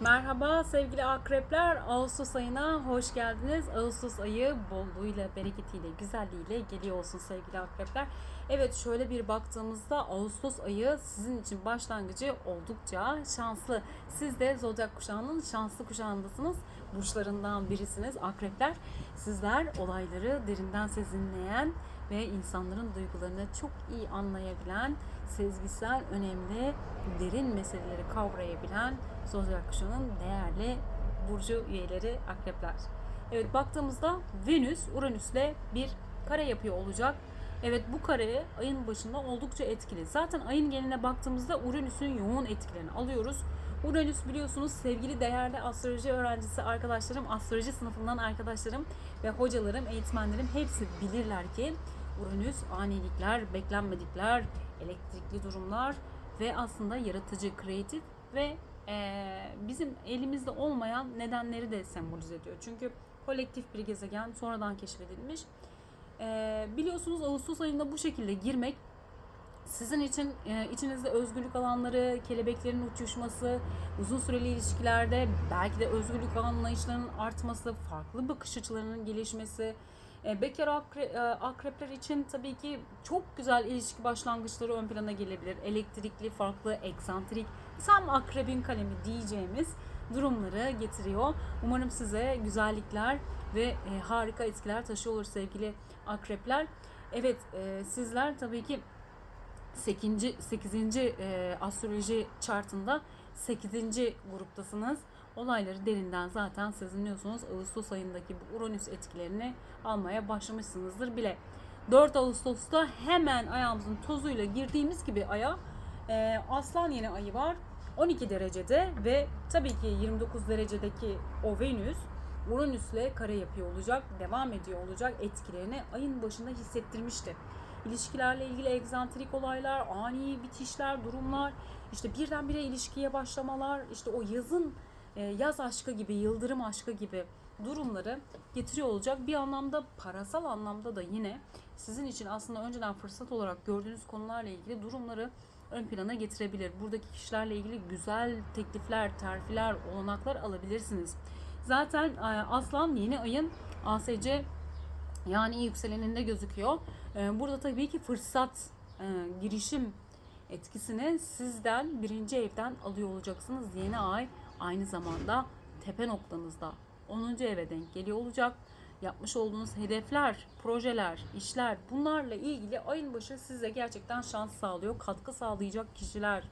Merhaba sevgili akrepler. Ağustos ayına hoş geldiniz. Ağustos ayı bolluğuyla, bereketiyle, güzelliğiyle geliyor olsun sevgili akrepler. Evet şöyle bir baktığımızda Ağustos ayı sizin için başlangıcı oldukça şanslı. Siz de zodyak kuşağının şanslı kuşağındasınız. Burçlarından birisiniz akrepler. Sizler olayları derinden sezinleyen ve insanların duygularını çok iyi anlayabilen, sezgisel, önemli, derin meseleleri kavrayabilen zodyak kuşağının değerli burcu üyeleri akrepler. Evet baktığımızda Venüs Uranüs'le bir kare yapıyor olacak. Evet bu kare ayın başında oldukça etkili. Zaten ayın geneline baktığımızda Uranüs'ün yoğun etkilerini alıyoruz. Uranüs biliyorsunuz sevgili değerli astroloji öğrencisi arkadaşlarım, astroloji sınıfından arkadaşlarım ve hocalarım, eğitmenlerim hepsi bilirler ki Uranüs anilikler, beklenmedikler, elektrikli durumlar ve aslında yaratıcı, kreatif ve eee, bizim elimizde olmayan nedenleri de sembolize ediyor. Çünkü kolektif bir gezegen sonradan keşfedilmiş. Eee, biliyorsunuz Ağustos ayında bu şekilde girmek sizin için e, içinizde özgürlük alanları, kelebeklerin uçuşması, uzun süreli ilişkilerde belki de özgürlük anlayışlarının artması, farklı bakış açılarının gelişmesi, e, bekar akre, e, akrepler için tabii ki çok güzel ilişki başlangıçları ön plana gelebilir. Elektrikli, farklı, eksantrik, tam akrebin kalemi diyeceğimiz durumları getiriyor. Umarım size güzellikler ve e, harika etkiler taşıyor sevgili akrepler. Evet e, sizler tabii ki 8. 8. E, astroloji chartında 8. gruptasınız. Olayları derinden zaten sezinliyorsunuz. Ağustos ayındaki bu Uranüs etkilerini almaya başlamışsınızdır bile. 4 Ağustos'ta hemen ayağımızın tozuyla girdiğimiz gibi aya e, Aslan yeni ayı var. 12 derecede ve tabii ki 29 derecedeki o Venüs Uranüs'le kare yapıyor olacak, devam ediyor olacak etkilerini ayın başında hissettirmişti. İlişkilerle ilgili egzantrik olaylar, ani bitişler, durumlar, işte birdenbire ilişkiye başlamalar, işte o yazın yaz aşkı gibi, yıldırım aşkı gibi durumları getiriyor olacak. Bir anlamda parasal anlamda da yine sizin için aslında önceden fırsat olarak gördüğünüz konularla ilgili durumları ön plana getirebilir. Buradaki kişilerle ilgili güzel teklifler, terfiler, olanaklar alabilirsiniz. Zaten e, Aslan yeni ayın ASC yani yükseleninde gözüküyor. E, Burada tabii ki fırsat, e, girişim etkisini sizden birinci evden alıyor olacaksınız. Yeni ay aynı zamanda tepe noktanızda 10. eve denk geliyor olacak. Yapmış olduğunuz hedefler, projeler, işler bunlarla ilgili ayın başı size gerçekten şans sağlıyor. Katkı sağlayacak kişiler,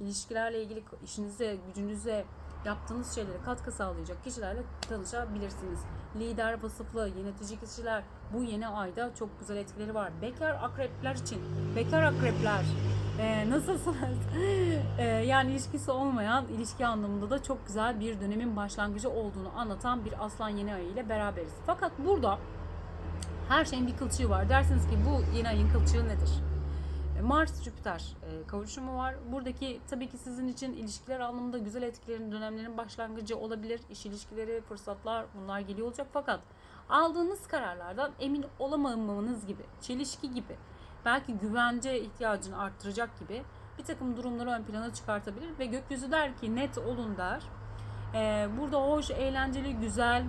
ilişkilerle ilgili işinize, gücünüze, yaptığınız şeylere katkı sağlayacak kişilerle tanışabilirsiniz. Lider, vasıflı, yönetici kişiler bu yeni ayda çok güzel etkileri var. Bekar akrepler için, bekar akrepler ee, nasılsınız? Ee, yani ilişkisi olmayan, ilişki anlamında da çok güzel bir dönemin başlangıcı olduğunu anlatan bir aslan yeni ayı ile beraberiz. Fakat burada her şeyin bir kılçığı var. Dersiniz ki bu yeni ayın kılçığı nedir? E, Mars Jüpiter e, kavuşumu var. Buradaki tabii ki sizin için ilişkiler anlamında güzel etkilerin, dönemlerin başlangıcı olabilir. İş ilişkileri, fırsatlar bunlar geliyor olacak. Fakat aldığınız kararlardan emin olamamanız gibi, çelişki gibi, belki güvence ihtiyacını arttıracak gibi bir takım durumları ön plana çıkartabilir ve gökyüzü der ki net olun der. E, burada hoş, eğlenceli, güzel,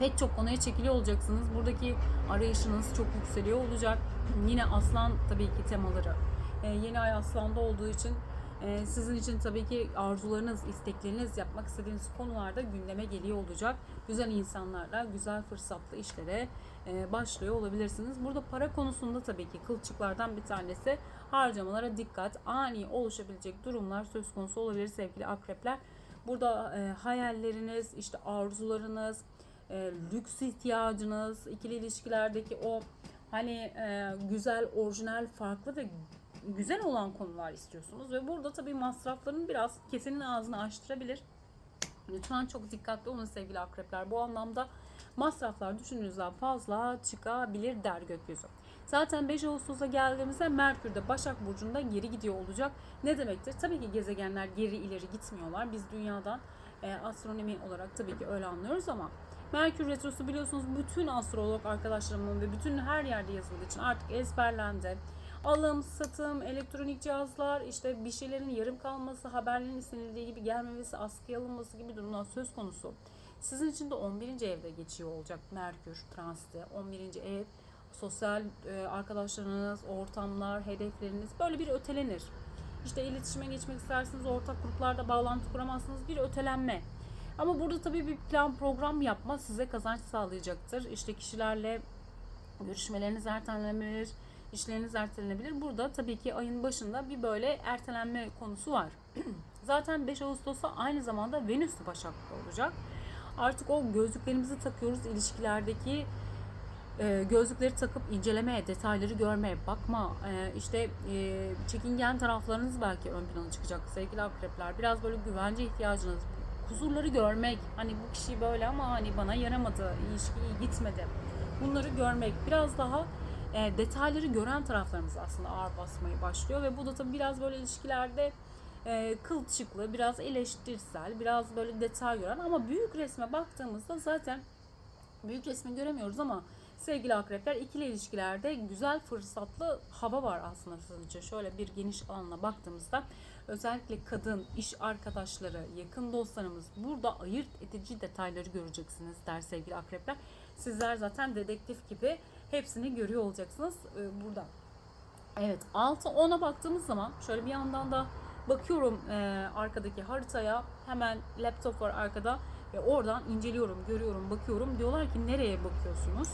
pek çok konuya çekiliyor olacaksınız. Buradaki arayışınız çok yükseliyor olacak. Yine aslan tabii ki temaları. Ee, yeni ay aslanda olduğu için e, sizin için tabii ki arzularınız, istekleriniz, yapmak istediğiniz konularda gündeme geliyor olacak. Güzel insanlarla, güzel fırsatlı işlere e, başlıyor olabilirsiniz. Burada para konusunda tabii ki kılçıklardan bir tanesi harcamalara dikkat. Ani oluşabilecek durumlar söz konusu olabilir sevgili akrepler. Burada e, hayalleriniz, işte arzularınız, e, lüks ihtiyacınız, ikili ilişkilerdeki o hani e, güzel, orijinal, farklı ve güzel olan konular istiyorsunuz ve burada tabii masrafların biraz kesenin ağzını açtırabilir. Lütfen çok dikkatli olun sevgili akrepler. Bu anlamda masraflar düşündüğünüzden fazla çıkabilir der gökyüzü. Zaten 5 Ağustos'a geldiğimizde Merkür de Başak Burcu'nda geri gidiyor olacak. Ne demektir? Tabii ki gezegenler geri ileri gitmiyorlar. Biz dünyadan e, astronomi olarak tabii ki öyle anlıyoruz ama Merkür Retrosu biliyorsunuz bütün astrolog arkadaşlarımın ve bütün her yerde yazıldığı için artık ezberlendi. Alım, satım, elektronik cihazlar, işte bir şeylerin yarım kalması, haberlerin istenildiği gibi gelmemesi, askıya alınması gibi durumlar söz konusu. Sizin için de 11. evde geçiyor olacak Merkür transiti. 11. ev, sosyal e, arkadaşlarınız, ortamlar, hedefleriniz böyle bir ötelenir. İşte iletişime geçmek istersiniz, ortak gruplarda bağlantı kuramazsınız, bir ötelenme. Ama burada tabii bir plan program yapma size kazanç sağlayacaktır. İşte kişilerle görüşmeleriniz ertelenebilir, işleriniz ertelenebilir. Burada tabii ki ayın başında bir böyle ertelenme konusu var. Zaten 5 Ağustos'ta aynı zamanda Venüs Başak'ta olacak. Artık o gözlüklerimizi takıyoruz ilişkilerdeki e, gözlükleri takıp incelemeye, detayları görmeye, bakma, e, işte e, çekingen taraflarınız belki ön plana çıkacak sevgili akrepler. Biraz böyle güvence ihtiyacınız, huzurları görmek, hani bu kişi böyle ama hani bana yaramadı, ilişki iyi gitmedi. Bunları görmek, biraz daha e, detayları gören taraflarımız aslında ağır basmayı başlıyor ve bu da tabii biraz böyle ilişkilerde e, kılçıklı, biraz eleştirsel, biraz böyle detay gören ama büyük resme baktığımızda zaten büyük resmi göremiyoruz ama sevgili akrepler ikili ilişkilerde güzel fırsatlı hava var aslında için. Şöyle bir geniş alana baktığımızda özellikle kadın, iş arkadaşları, yakın dostlarımız burada ayırt edici detayları göreceksiniz der sevgili akrepler. Sizler zaten dedektif gibi hepsini görüyor olacaksınız e, burada. Evet 6-10'a baktığımız zaman şöyle bir yandan da bakıyorum e, arkadaki haritaya hemen laptop var arkada ve oradan inceliyorum, görüyorum, bakıyorum. Diyorlar ki nereye bakıyorsunuz?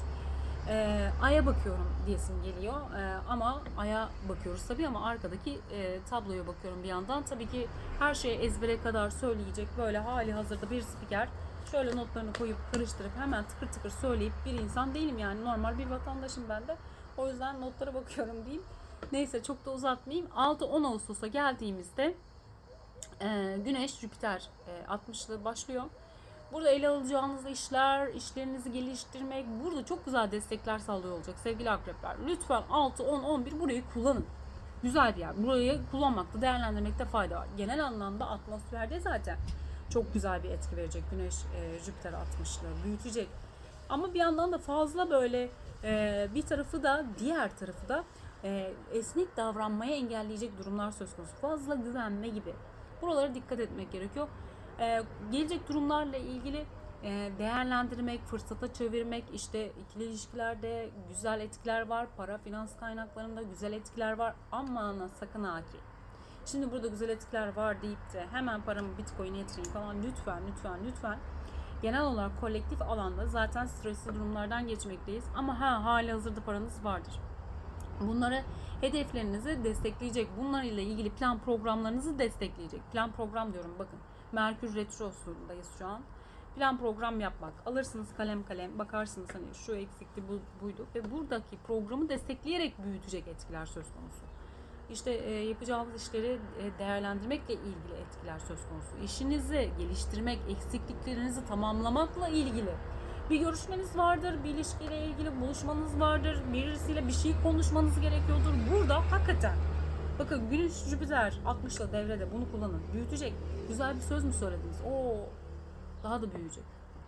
E, Ay'a bakıyorum diyesim geliyor E, ama Ay'a bakıyoruz tabii ama arkadaki e, tabloya bakıyorum bir yandan. Tabii ki her şeyi ezbere kadar söyleyecek böyle hali hazırda bir spiker şöyle notlarını koyup karıştırıp hemen tıkır tıkır söyleyip bir insan değilim yani normal bir vatandaşım ben de. O yüzden notlara bakıyorum diyeyim. Neyse çok da uzatmayayım. 6-10 Ağustos'a geldiğimizde e, Güneş Jüpiter e, 60'lı başlıyor. Burada ele alacağınız işler, işlerinizi geliştirmek, burada çok güzel destekler sağlıyor olacak sevgili akrepler. Lütfen 6, 10, 11 burayı kullanın. Güzel bir yer. Burayı kullanmakta, değerlendirmekte fayda var. Genel anlamda atmosferde zaten çok güzel bir etki verecek Güneş e, Jüpiter 60'lı büyütecek. Ama bir yandan da fazla böyle e, bir tarafı da diğer tarafı da e, esnek davranmaya engelleyecek durumlar söz konusu. Fazla güvenme gibi. Buralara dikkat etmek gerekiyor. E, gelecek durumlarla ilgili e, değerlendirmek, fırsata çevirmek, işte ikili ilişkilerde güzel etkiler var, para finans kaynaklarında güzel etkiler var. Aman sakın ha ki. Şimdi burada güzel etkiler var deyip de hemen paramı bitcoin'e yatırayım falan lütfen lütfen lütfen. Genel olarak kolektif alanda zaten stresli durumlardan geçmekteyiz. Ama ha hali hazırda paranız vardır. Bunları hedeflerinizi destekleyecek. Bunlarla ilgili plan programlarınızı destekleyecek. Plan program diyorum bakın. Merkür Retrosu'ndayız şu an. Plan program yapmak. Alırsınız kalem kalem bakarsınız hani şu eksikti bu buydu ve buradaki programı destekleyerek büyütecek etkiler söz konusu. İşte e, yapacağımız işleri e, değerlendirmekle ilgili etkiler söz konusu. İşinizi geliştirmek, eksikliklerinizi tamamlamakla ilgili. Bir görüşmeniz vardır, bir ilişkiyle ilgili buluşmanız vardır, birisiyle bir şey konuşmanız gerekiyordur. Burada hakikaten bakın Güneş Jüpiter 60'la devrede bunu kullanın. Büyütecek. Güzel bir söz mü söylediniz? Oo daha da büyüyecek.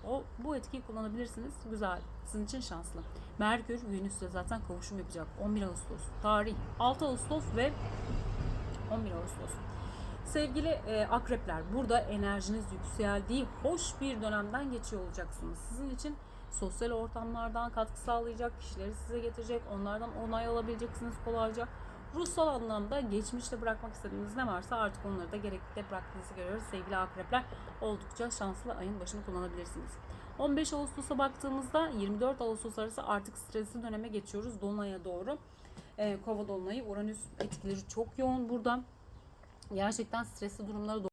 O bu etkiyi kullanabilirsiniz. Güzel. Sizin için şanslı. Merkür Venüs'le zaten kavuşum yapacak. 11 Ağustos. Tarih 6 Ağustos ve 11 Ağustos. Sevgili e, akrepler, burada enerjiniz yükseldiği hoş bir dönemden geçiyor olacaksınız. Sizin için sosyal ortamlardan katkı sağlayacak, kişileri size getirecek, onlardan onay alabileceksiniz kolayca. Ruhsal anlamda geçmişte bırakmak istediğiniz ne varsa artık onları da gerekli bıraktığınızı görüyoruz. Sevgili akrepler oldukça şanslı ayın başını kullanabilirsiniz. 15 Ağustos'a baktığımızda 24 Ağustos arası artık stresli döneme geçiyoruz. Dolunay'a doğru. Ee, Kova Dolunay'ı Uranüs etkileri çok yoğun burada. Gerçekten stresli durumlara